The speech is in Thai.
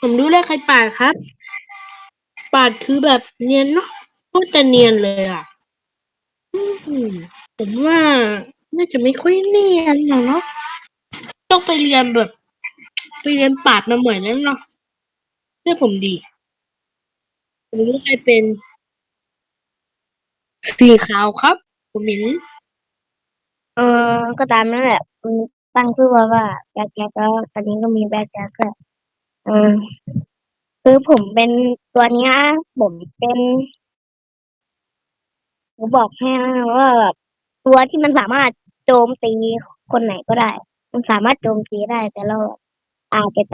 ผมรู้แล้วใครปาดครับ ปาดคือแบบเนียนเนาะโคตรจะเนียนเลยอะผมว่าน่าจะไม่ค่อยเนียนหรอกเนาะต้องไปเรียนแบบ ไปเรียนปาดมาใหม่แล้วเนาะเชื่อผมดี ผมรู้ใครเป็น สีขาวครับ ผมเห็นเออก็ตามนั่นแหละตั้งชื่อว่าว่าแบ็คแจ็คแล้วตอนนี้ก็มีแบ็คแจ็คก็ เออคือผมเป็นตัวเนี้ย ผมเป็นผมบอกให้ว่าแบบตัวที่มันสามารถโจมตีคนไหนก็ได้ มันสามารถโจมตีได้แต่เราอาจจะ